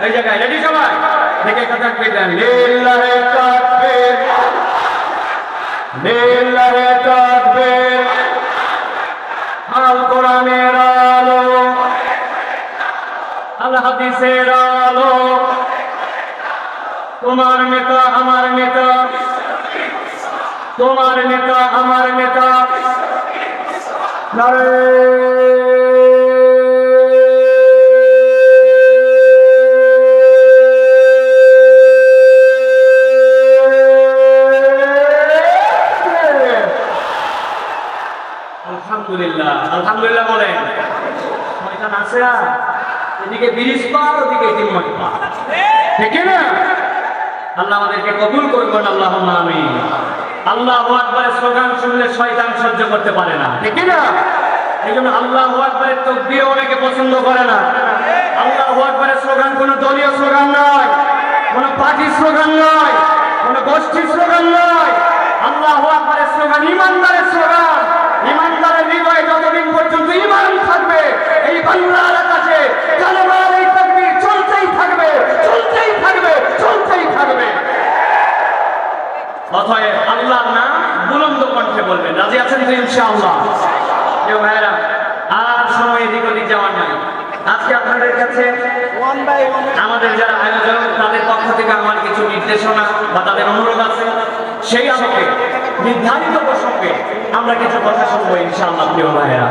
এই জায়গায় রেডি সবাই? দেখে কথা পেলেন লিল্লাহে তাকবীর লিল্লাহে তাকবীর আল কোরআনের আলো। আল হাদিসের আলো। তোমার নেতা, আমার নেতা। তোমার নেতা, আমার নেতা। আলহামদুলিল্লাহ আলহামদুলিল্লাহ শয়তান আছে না? এদিকে বিরিশ পার, ওদিকে পার। ঠিক না? আল্লাহ আমাদেরকে কবুল করবেন আল্লাহ আমি আল্লাহ স্লোগান শুনলে শয়তান সহ্য করতে পারে না। ঠিক না? এই জন্য আল্লাহ আকবরের অনেকে পছন্দ করে না। আল্লাহ আকবরের স্লোগান কোনো দলীয় স্লোগান নয়, কোনো পার্টির স্লোগান নয়, কোনো গোষ্ঠীর স্লোগান নয়। আল্লাহ আকবরের স্লোগান ইমানদারের স্লোগান। এই কাছে। কালেমার এই তকবির চলতেই থাকবে চলতেই থাকবে চলতেই থাকবে। অতএব আল্লাহর নাম বুলন্দ কণ্ঠে বলবেন। রাজি আছেন তো ইনশাআল্লাহ? কেউ ভাইরা আর সময় এদিক ওদিক যাওয়ার নাই। আজকে আপনাদের কাছে আমাদের যারা আয়োজক তাদের পক্ষ থেকে আমার কিছু নির্দেশনা বা তাদের অনুরোধ আছে। সেই আলোকে নির্ধারিত প্রসঙ্গে আমরা কিছু কথা শুনব ইনশাআল্লাহ প্রিয় ভাইয়েরা।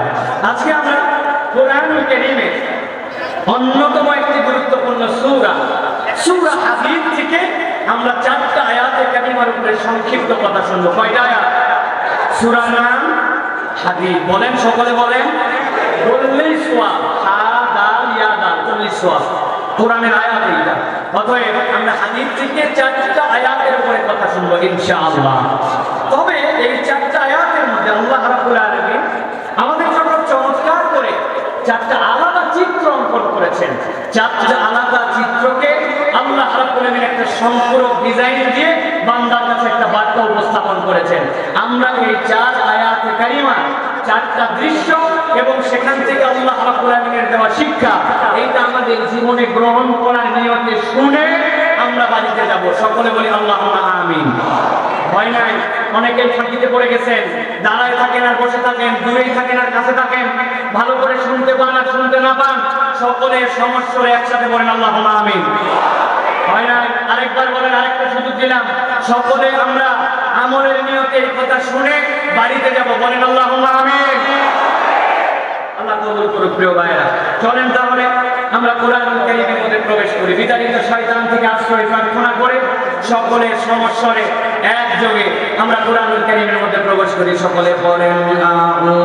আজকে আমরা কোরআনুল কারীমে অন্যতম একটি গুরুত্বপূর্ণ সূরা। সূরা হাদিদ থেকে আমরা চারটা আয়াতে কারিমার উপরে সংক্ষিপ্ত কথা শুনব। কয়টা আয়াত? সূরা নাম হাদিদ। বলেন, সকলে বলেন। বললেই সোয়া হা দাল ইয়া দাল চল্লিশ সোয়া কোরআনের আয়াত এইটা। অতএব আমরা হাদিদ থেকে চারটা আয়াতের উপরে কথা শুনব, ইনশাআল্লাহ। তবে এই চারটা আয়াতের মধ্যে আল্লাহ রাব্বুল আলামিন আমাদের চারটা আলাদা চিত্র অঙ্কন করেছেন চারটা আলাদা চিত্রকে আল্লাহ রাব্বুল একটা সম্পূরক ডিজাইন দিয়ে বান্দার কাছে একটা বার্তা উপস্থাপন করেছেন। আমরা এই চার আয়াতে কারিমা, চারটা দৃশ্য এবং সেখান থেকে আল্লাহ রাব্বুল আলামিনের দেওয়া শিক্ষা, এইটা আমাদের জীবনে গ্রহণ করার নিয়তে শুনে আমরা বাড়িতে যাব। সকলে বলি আল্লাহ আমিন। ভয় নাই। অনেকে ফাঁকিতে পড়ে গেছেন। দাঁড়ায় থাকেন আর বসে থাকেন, দূরেই থাকেন আর কাছে থাকেন। ভালো করে শুনতে পান আর শুনতে না পান, সকলের সমস্যা একসাথে বলেন আল্লাহ আমিন। হয় নাই। আরেকবার বলেন, আরেকটা সুযোগ দিলাম। সকলে আমরা আমলের নিয়তে কথা শুনে বাড়িতে যাব। বলেন আল্লাহ আমিন। আল্লাহ কবুল করুক প্রিয় ভাইরা চলেন তাহলে আমরা কোরআন কারিমের মধ্যে প্রবেশ করি। বিতাড়িত শয়তান থেকে আশ্রয় প্রার্থনা করে সকলের সমস্যরে একযোগে আমরা কোরআন কারিমের মধ্যে প্রবেশ করি। সকলে বলেন, আউযু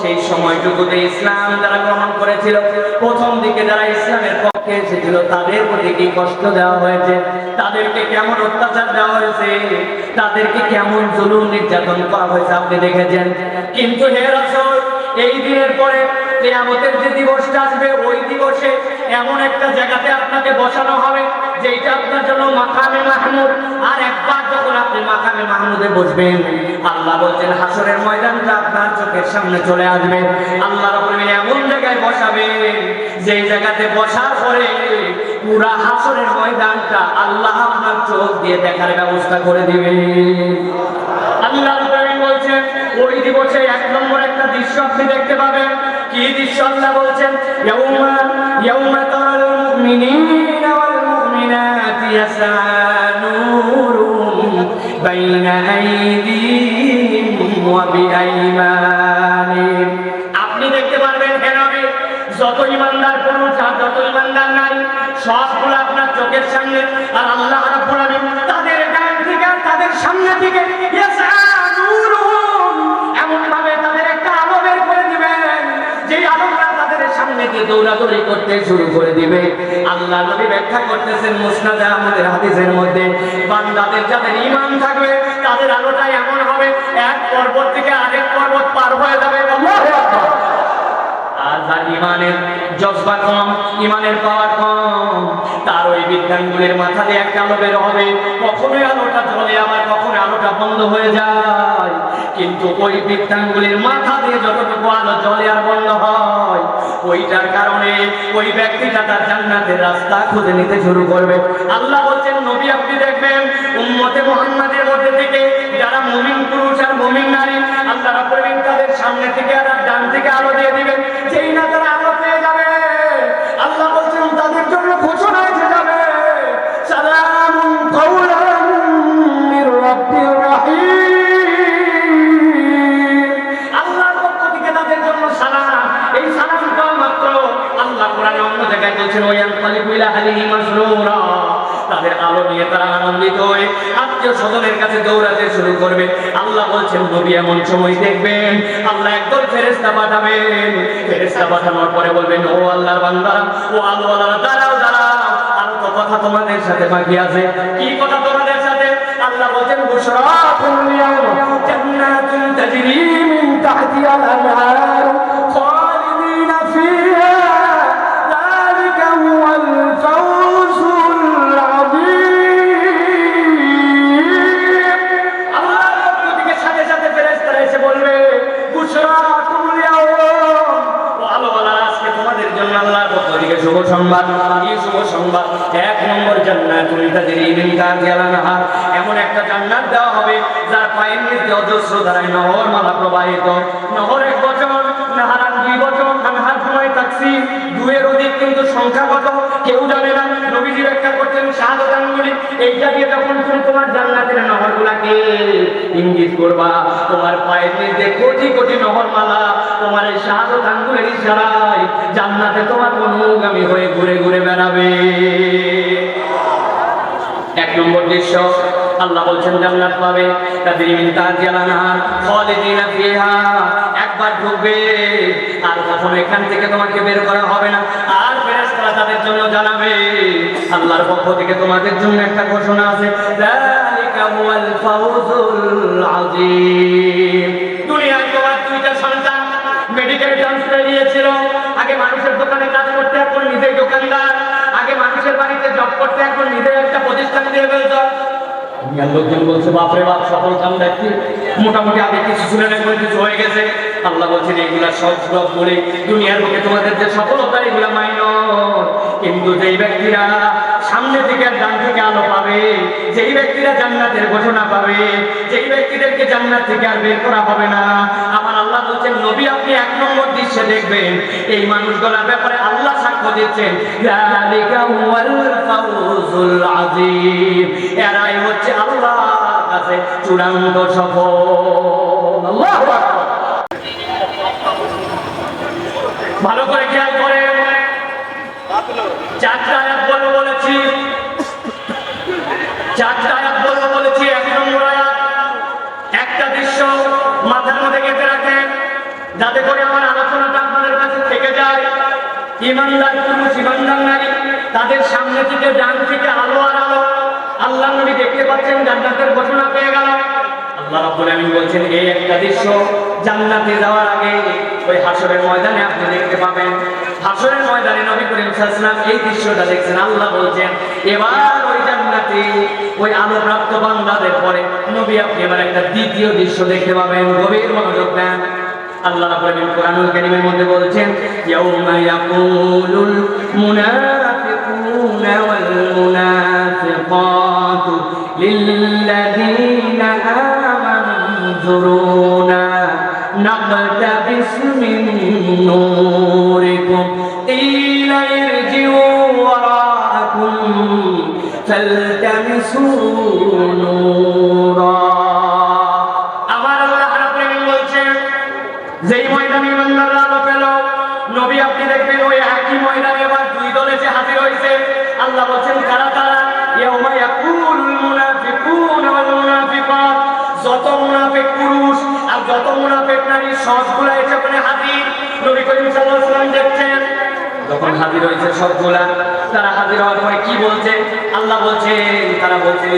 সেই সময়টুকুতে ইসলাম যারা গ্রহণ করেছিল, প্রথম দিকে যারা ইসলামের পক্ষে এসেছিল, তাদের প্রতি কি কষ্ট দেওয়া হয়েছে? তাদেরকে কেমন অত্যাচার দেওয়া হয়েছে? তাদেরকে কেমন জুলুম নির্যাতন করা হয়েছে আপনি দেখেছেন? কিন্তু হে রাসূল, এই দিনের পরে কিয়ামতের যে দিবসটা আসবে, ওই দিবসে এমন একটা জায়গাতে আপনাকে বসানো হবে যেটা আপনার জন্য মাকামে মাহমুদ। আর একবার যখন আপনি মাকামে মাহমুদে বসবেন, আল্লাহ বলছেন, হাসরের ময়দানটা আপনার চোখের সামনে চলে আসবে। আল্লাহ আলামিন এমন জায়গায় বসাবে যেই জায়গাতে বসার পরে পুরা হাসরের ময়দানটা আল্লাহ আপনার চোখ দিয়ে দেখার ব্যবস্থা করে দিবে আল্লাহ বলছেন, ওই দিবসে এক নম্বর একটা দৃশ্য আপনি দেখতে পাবেন। কি দৃশ্য আল্লাহ বলছেন? মুমিনাতি ইয়াসআ নূরুহুম বাইনা আইদিহিম ওয়া বিআইমানিহিম আপনি দেখতে পারবেন যত ইমানদার আপনার চোখের সামনে আর আল্লাহ তাদের ডান থেকে তাদের সামনে থেকে এমন ভাবে সামনে দৌড়াদৌড়ি করতে শুরু করে দিবে। আল্লাহ নবী ব্যাখ্যা করতেছেন মুসনাদে আমাদের হাদিসের মধ্যে, বান্দাদের যাদের ঈমান থাকবে, তাদের আলোটা এমন হবে, এক পর্বত থেকে আরেক পর্বত পার হয়ে যাবে। আল্লাহু আর যার ইমানের জজবা কম ইমানের পাওয়ার কম, তার ওই বিজ্ঞানগুলির মাথা দিয়ে একটা আলো বের হবে। কখনোই আলোটা জ্বলে আবার কখনো আলোটা বন্ধ হয়ে যায়। কিন্তু ওই বৃত্তাঙ্গুলির মাথা দিয়ে যতটুকু আলো জলে আর বন্ধ হয়, ওইটার কারণে ওই ব্যক্তিটা তার জান্নাতের রাস্তা খুঁজে নিতে শুরু করবে। আল্লাহ বলছেন, নবী, আপনি দেখবেন উম্মতে মুহাম্মাদের মধ্যে থেকে যারা মুমিন পুরুষ আর মুমিন নারী, আল্লাহ রাব্বুল তাদের সামনে থেকে আর ডান থেকে আলো দিয়ে দিবেন। تجري من تحتها الأنهار. কিন্তু সংখ্যা কত? কেউ জানে না। নবীজি ব্যাখ্যা করছেন শাহাদত আঙ্গুলি এইটা দিয়ে যখন তুমি তোমার জান্নাতের নহরগুলাকে ইঙ্গিত করবা, তোমার পায়ের নিচে কোটি কোটি নহর মালা তোমার এই শাহাদত আঙ্গুলের ইশারায় জান্নাতে তোমার অনুগামী হয়ে ঘুরে ঘুরে বেড়াবে। এক নম্বর দৃশ্য, আল্লাহ বলছেন, জান্নাত পাবে। তাদের মিন তাহতিহা আল-আনহার খালিদিনা ফিহা। একবার ঢুকবে, আর কখনো এখান থেকে তোমাকে বের করা হবে না। আর জন্য জানাবে। আল্লাহর পক্ষ থেকে তোমাদের জন্য একটা ঘোষণা আছে। তোমার মেডিকেল আগে মানুষের দোকানে কাজ করতে এখন আগে মানুষের বাড়িতে জব করতে এখন একটা প্রতিষ্ঠান দিয়ে লোকজন বলছে, বাপরে বাপ সফল কাম ব্যক্তি। মোটামুটি আগে কিছু শুনে কিছু হয়ে গেছে। আল্লাহ বলছেন, এগুলা সব বলে দুনিয়ার বুকে তোমাদের যে সফলতা, এগুলা মাইনর কিন্তু যেই ব্যক্তিরা সামনে থেকে ডান থেকে আলো পাবে, যেই ব্যক্তিরা জান্নাতের ঘোষণা পাবে, যেই ব্যক্তিদেরকে জান্নাত থেকে আর বের করা হবে না, আমার আল্লাহ বলছেন, নবী, আপনি এক নম্বর দৃশ্যে দেখবেন, এই মানুষগুলোর ব্যাপারে আল্লাহ সাক্ষ্য দিচ্ছেন এরাই হচ্ছে আল্লাহ কাছে চূড়ান্ত সফল। ভালো করে খেয়াল চারটা আয়াত বলব বলেছি। চারটা আয়াত বলেছি, এক নম্বর আয়াত। একটা দৃশ্য মাথার মধ্যে গেঁথে রাখেন যাতে করে আমার আলোচনাটা আপনাদের কাছে থেকে যায়। ইমানদার পুরুষ, ইমানদার নারী, তাদের সামনে থেকে, ডান আলো আর আলো। আল্লাহ নবী দেখতে পাচ্ছেন, জান্নাতের ঘোষণা পেয়ে গেল। আল্লাহ রাব্বুল আলামিন বলছেন, এই একটা দৃশ্য জান্নাতে যাওয়ার আগে ওই হাসরের ময়দানে আপনি দেখতে পাবেন। হাসরের ময়দানে নবী করিম সাল্লাম এই দৃশ্যটা দেখছেন। আল্লাহ বলছেন, এবার ওই জান্নাতে, ওই আলো প্রাপ্ত বান্দাদের পরে নবী আপনি এবার একটা দ্বিতীয় দৃশ্য দেখতে পাবেন। গভীর মনোযোগ দেন। আল্লাহ রাব্বুল আলামিন কোরআনুল কারীমের মধ্যে বলছেন, ইয়াউমা ইয়াকুলুল মুনাফিকুনা ওয়াল মুনাফিকাতু লিল্লাযীনা আমানু যুরুনা নাকতাবিস বিসমি فالتمسوا نورا আমার আল্লাহ রাব্বুল আলামিন বলছেন যেই ময়দানে ইমানদাররা আলো পেল নবী আপনি দেখবেন ওই একই ময়দানে এবার দুই দলে যে হাজির হয়েছে আল্লাহ বলছেন কারা কারা ইয়াউমা ইয়াকুলুল মুনাফিকুন ওয়াল মুনাফিকাত যত মুনাফিক পুরুষ আর যত মুনাফিক নারী সবগুলা এসে ওখানে হাজির নবী করিম সাল্লাল্লাহু আলাইহি ওয়াসাল্লাম দেখছেন যখন হাজির হয়েছে সবগুলা। তারা হাজির হওয়ার পরে কি বলছে? আল্লাহ বলছে, তারা বলছে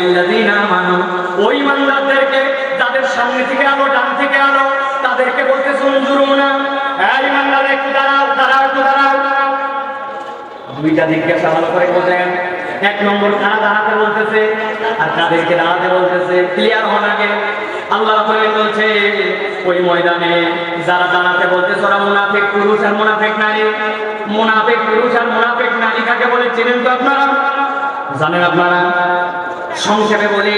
আমানু। ওই ইমানদারদেরকে যাদের সামনে থেকে আলো, ডান থেকে আলো, তাদেরকে বলতে শুনজুরু না হ্যাঁ একটু দাঁড়াও দাঁড়াও, একটু দাঁড়াও। দুইটা জিজ্ঞাসা ভালো করে বোঝেন এক নম্বর কারা দাঁড়াতে বলতেছে, আর তাদেরকে দাঁড়াতে বলতেছে, ক্লিয়ার হন আগে। আল্লাহ রাব্বুল বলছে ওই ময়দানে যারা দাঁড়াতে বলতেছে, ওরা মুনাফিক, পুরুষ আর মুনাফিক নারী। মুনাফিক, পুরুষ আর মুনাফিক নারী কাকে বলে চিনেন তো আপনারা? জানেন আপনারা? সংক্ষেপে বলি,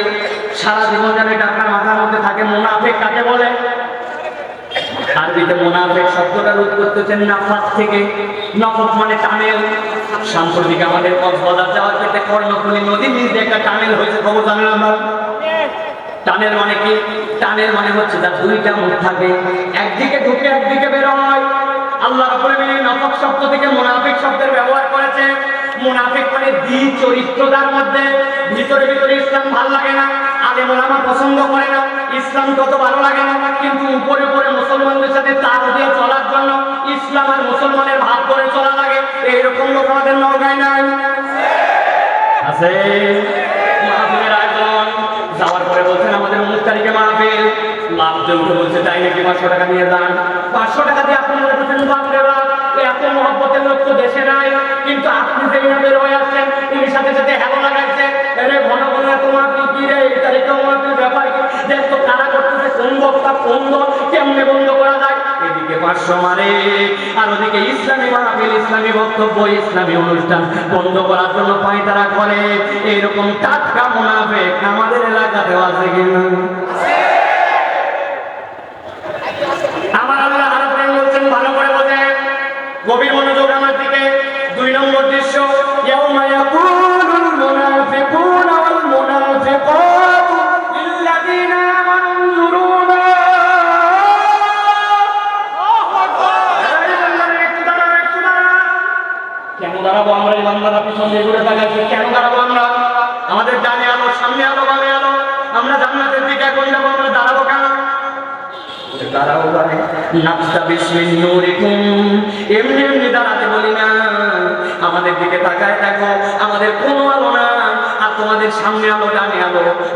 সারা জীবন যেন আপনার মাথার মধ্যে থাকে, মুনাফিক কাকে বলে? আরবিতে মোনাফেক শব্দটার উৎপত্তি হচ্ছে নাফাত থেকে। নফক মানে টানেল। সাম্প্রতিক আমাদের কক্সবাজার যাওয়ার ক্ষেত্রে কর্ণফুলী নদীর নিচে একটা টানেল হয়েছে, খবর জানেন আমরা টানেল মানে কি? টানেল মানে হচ্ছে তার দুইটা মুখ থাকে। একদিকে ঢুকে, একদিকে বের হয়। আল্লাহ নফক শব্দ থেকে মুনাফিক শব্দের ব্যবহার করেছে মুনাফিক মানে দ্বি চরিত্রতার মধ্যে। ভিতরে ভিতরে ইসলাম ভালো লাগে না, আলেম ওলামা পছন্দ করে না, ইসলাম তত ভালো লাগে না। কিন্তু উপরে উপরে মুসলমানদের সাথে তার দিয়ে চলার জন্য ইসলাম আর মুসলমানের ভাগ করে চলা লাগে। এইরকম লোক আমাদের নৌকায় নাই। আছে মাহফিলের আয়োজন যাওয়ার পরে বলছেন আমাদের উনিশ তারিখে মাহফিল লাভ জমতে বলছে, তাই পাঁচশো টাকা নিয়ে যান পাঁচশো টাকা দিয়ে আপনি মনে এদিকে ওদিকে ইসলামী মাহফিল, ইসলামী বক্তব্য, ইসলামী অনুষ্ঠান বন্ধ করার জন্য পায়তারা করে। এরকম টাটকা মুনাফেক আমাদের এলাকাতেও আছে কিনা?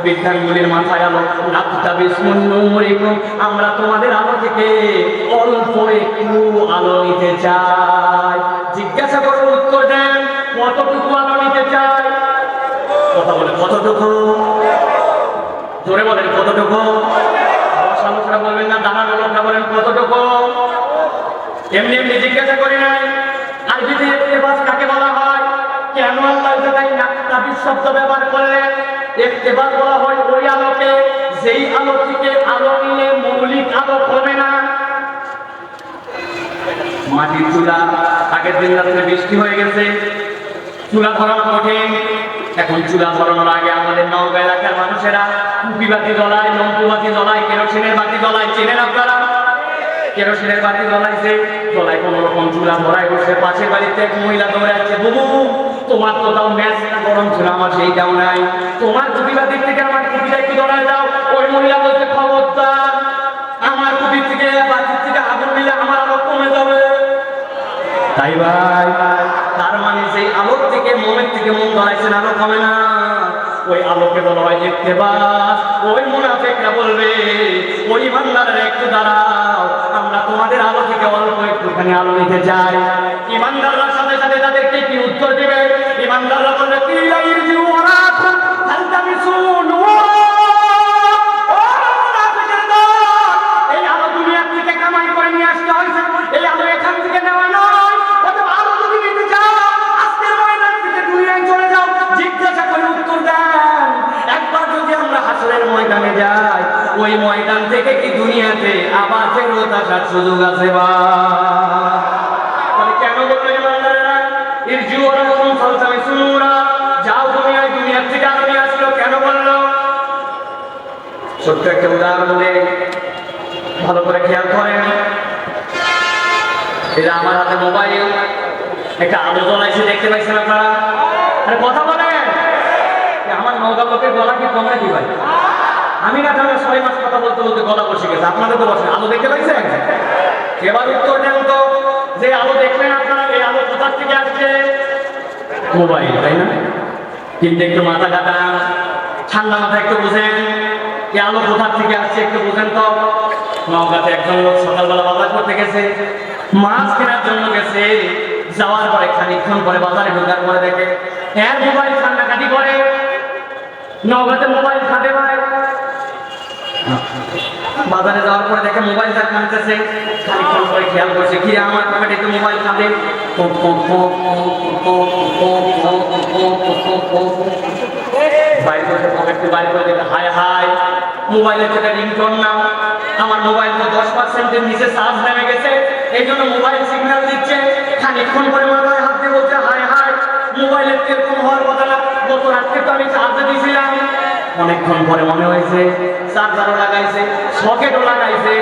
বিজ্ঞানগুলির মাথায় আলো আমরা তোমাদের আলো থেকে অল্প একটু আলো নিতে চাই। জিজ্ঞাসা করো উত্তর দেন, কতটুকু আলো নিতে চাই? কথা বলে কতটুকু? জোরে বলেন, কতটুকু? বলবেন না লোকরা বলেন, কতটুকু? এমনি এমনি জিজ্ঞাসা করি নাই। আর যদি কাকে বলা হয় কেন আল্লাহ এই জায়গায় নাকতাবিজ শব্দ ব্যবহার করলেন ইত্তেবাস বলা হয়, ওই আলোকে যেই আলো থেকে আলো নিলে মৌলিক আলো কমে না। মাটির চুলা, আগের দিন রাত্রে বৃষ্টি হয়ে গেছে। চুলা ধরানো কঠিন। এখন চুলা ধরানোর আগে আমাদের নওগাঁ এলাকার মানুষেরা কুপি বাতি জ্বলায় লম্পু বাতি জ্বলায়, কেরোসিনের বাতি জ্বলায়। চেনেন আপনারা? কেরোসিনের বাতি জ্বলাইছে। জ্বলাই কোনো রকম চুলা ধরায় বসে পাশের বাড়িতে এক মহিলা দৌড়ে যাচ্ছে বুবু তোমার তো তাও ম্যাচটা গরম ছিল আমার সেইটাও নাই। তোমার কুপি বাতির থেকে আমার কুপিটা একটু ধরায় দাও। ওই মহিলা বলছে, খবরদার, আমার কুপির থেকে বাতির থেকে আগুন দিলে আমার আরও কমে যাবে। তাই ভাই, তার মানে সেই আলোর থেকে, মনের থেকে মন ধরাইছেন আলো কমে না। ওই আলোকে বলা হয় ইত্তেবাস। ওই মুনাফিকরা বলবে, ওই ইমানদারের একটু দাঁড়াও, আমরা তোমাদের আলো থেকে অল্প একটুখানি আলো নিতে চাই। ইমানদাররা আসা সুযোগ আছে বা? করে আমার হাতে কথা আমার নৌকা লোকের গলা কি কমে কি ভাই? আমি না তাহলে ছয় মাস কথা বলতে বলতে গলা বসে গেছে। আপনাদের তো বসে আলো দেখতে পাইছেন এবার উত্তর দেন তো, যে আলো দেখলেন আপনারা, এই আলো কোথার থেকে আসছে? মোবাইল, তাই না? কিন্তু একটু মাথা কাটা ঠান্ডা মাথা একটু বুঝেন। এই আলো কোথার থেকে আসছে একটু বুঝেন তো। নওগাঁতে একজন লোক সকালবেলা বাজার করতে গেছে। মাছ কেনার জন্য গেছে। যাওয়ার পরে খানিকক্ষণ পরে বাজারে ঢোকার পরে দেখে, এর মোবাইল কান্নাকাটি করে। নওগাঁতে মোবাইল খাটে ভাই বাজারে যাওয়ার পরে দেখে মোবাইল তার কানতেছে খানিকক্ষণ পরে খেয়াল করছে, কি আমার পকেটে তো মোবাইল করে থেকে করে হায় হায় মোবাইলের যেটা রিংটোন না আমার মোবাইল তো দশ নিচে চার্জ গেছে, এই জন্য মোবাইল সিগন্যাল দিচ্ছে। বলছে, হায় হায় মোবাইলের হওয়ার কথা না তো আমি দিয়েছিলাম অনেকক্ষণ পরে মনে হয়েছে চার্জারও লাগাইছে, সকেটও লাগাইছে।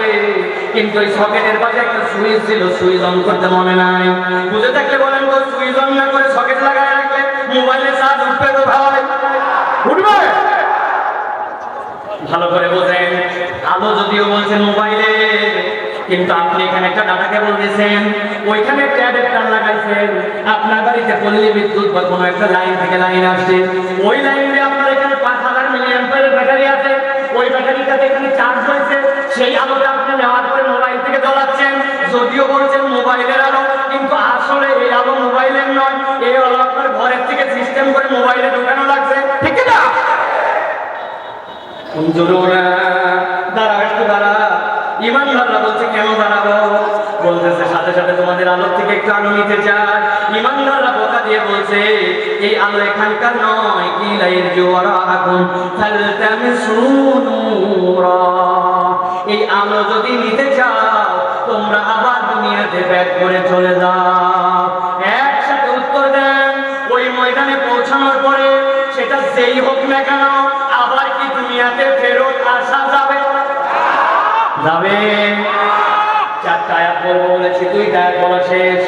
কিন্তু ওই সকেটের পাশে একটা সুইচ ছিল, সুইচ অন করতে মনে নাই। বুঝে থাকলে বলেন তো, সুইচ অন না করে সকেট লাগাই রাখলে মোবাইলে চার্জ উঠবে তো ভাই উঠবে! ভালো করে বোঝেন, আলো যদিও বলছেন মোবাইলে, কিন্তু আপনি এখানে একটা ডাটা কেবল দিয়েছেন, ওইখানে একটা অ্যাডাপ্টার লাগাইছেন, আপনার বাড়িতে পল্লী বিদ্যুৎ বা কোনো একটা লাইন থেকে লাইন আসছে, ওই লাইনে আপনার এখানে পাঁচ হাজার মিলি অ্যাম্পিয়ারের ব্যাটারি আছে ওই ব্যাটারিটাতে এখানে চার্জ হয়েছে। সেই আলোটা আপনি নেওয়ার পরে মোবাইল থেকে জ্বলাচ্ছেন যদিও বলছেন মোবাইলের আলো, কিন্তু আসলে এই আলো মোবাইলের নয়। এই আলো আপনার ঘরের থেকে সিস্টেম করে মোবাইলে ঢোকানো লাগছে। ঠিক না সাথে সাথে তোমাদের আলোর থেকে একটু আলো নিতে চায় ইমানদাররা বোকা দিয়ে বলছে এই আলো এখানকার নয় কি লাইল জোয়ারা আগুন ফালতামিসুনুরা এই আলো যদি নিতে চাও, তোমরা আবার দুনিয়াতে ব্যাক করে চলে যাও। একসাথে উত্তর দেন, ওই ময়দানে পৌঁছানোর পরে সেটা যেই হোক না কেন, আবার কি দুনিয়াতে ফেরত আসা যাবে? যাবে। চারটা আয়াত বলব বলেছি, দুইটা আয়াত বলা শেষ।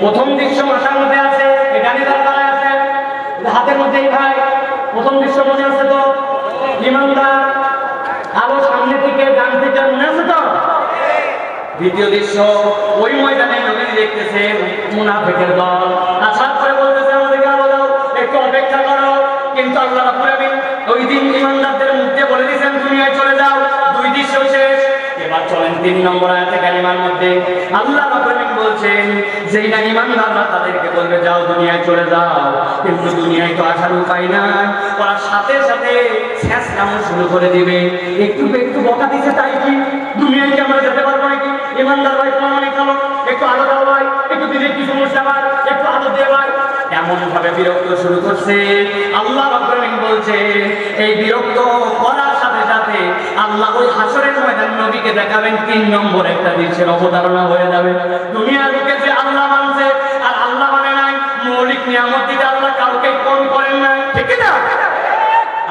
প্রথম দৃশ্য মাথার মধ্যে আছে এখানে তার হাতের মধ্যেই ভাই, প্রথম দৃশ্য মনে আছে তো? ইমানদার আলো সামনে থেকে ডান থেকে মনে আছে তো? দ্বিতীয় দৃশ্য, ওই ময়দানে নবী দেখতেছেন মুনাফিকের দল। আসার পরে বলতেছে আমাদেরকে আলো দাও, একটু অপেক্ষা করো। কিন্তু আল্লাহ রাব্বুল আলামিন ওই দিন ইমানদারদের মুখে বলে দিয়েছেন, দুনিয়ায় চলে যাও। দুই দৃশ্য শেষ। এবার চলেন তিন নম্বর আয়াতে কালিমার মধ্যে। আল্লাহ রাব্বুল আলামিন বলছেন যেই না ইমানদাররা তাদেরকে বলবে, যাও দুনিয়ায় চলে যাও। কিন্তু দুনিয়ায় তো আসার উপায় নাই। ওরা সাথে সাথে শেষ কামড় শুরু করে দিবে। একটু একটু বকা দিছে তাই কি? দুনিয়ায় কি আমরা যেতে পারব নাকি? ইমানদার ভাই, তোমার অনেক আলো একটু আলো দাও ভাই, একটু দিলে কি সমস্যা ভাই একটু আলো দিয়ে ভাই। এমন ভাবে বিরক্ত শুরু করছে। আল্লাহ রাব্বুল বলছে, এই বিরক্ত করার সাথে সাথে আল্লাহ ওই হাসরের ময়দান নবীকে দেখাবেন, তিন নম্বর একটা দৃশ্যের অবতারণা হয়ে যাবে। দুনিয়ার লোকে নিয়ামত দিতে কাউকে কম করেন না। ঠিক না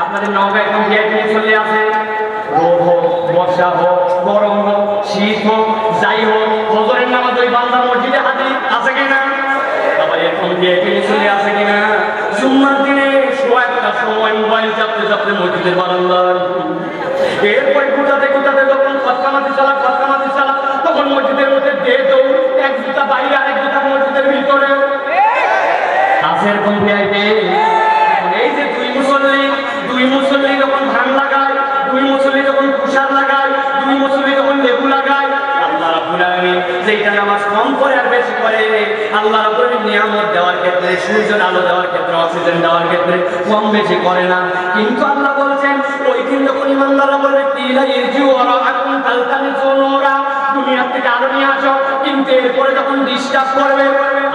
আপনাদের নৌকা এখন ভিআইপি চলে আছে রোদ হোক হোক শীত হোক, যাই হোক নামাজ ওই বান্দা মসজিদে আছে কিনা? আবার এখন চলে আছে কিনা? জুম্মার দিনে একটা সময় মোবাইল চাপতে চাপতে মসজিদের বারান্দার এরপরে গুটাতে গুটাতে যখন খতকামাতি চালা খতকামাতি চালা, তখন মসজিদের মধ্যে দে দৌড়, এক বাইরে, আরেক জুতা মসজিদের ভিতরে। আছে এরকম ভিআইপি এই যে দুই মুসল্লি দুই মুসল্লি যখন ধান লাগায়, দুই মুসল্লি যখন তুষার লাগায়, দুই মুসল্লি যখন লেবু লাগায়, আল্লাহ রাব্বুল আলামিন যেটা নামাজ কম করে আর বেশি করে, আল্লাহ রাব্বুল আলামিন নিয়ামত দেওয়ার ক্ষেত্রে, সূর্যের আলো দেওয়ার ক্ষেত্রে, অক্সিজেন দেওয়ার ক্ষেত্রে কম বেশি করে না। কিন্তু আল্লাহ বলছেন, ওই দিন যখন ইমানদাররা বলবে কিলা ইরজিউ ওয়া আকুম তালতামিসুনুরা দুনিয়া থেকে আলো নিয়ে আসো। কিন্তু এরপরে যখন ডিস্টার্ব করবে,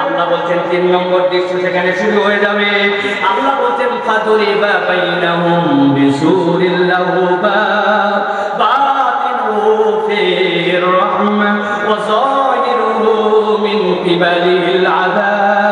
আল্লাহ বলছেন তিন নম্বর দৃশ্য সেখানে শুরু হয়ে যাবে। আল্লাহ বলছেন ফাদুরি বা বাইনাহুম বিসুরিল্লাহু বা বাতিনহু ফি রাহমা ওয়া যাহিরুহু মিন কিবালিল আযাব।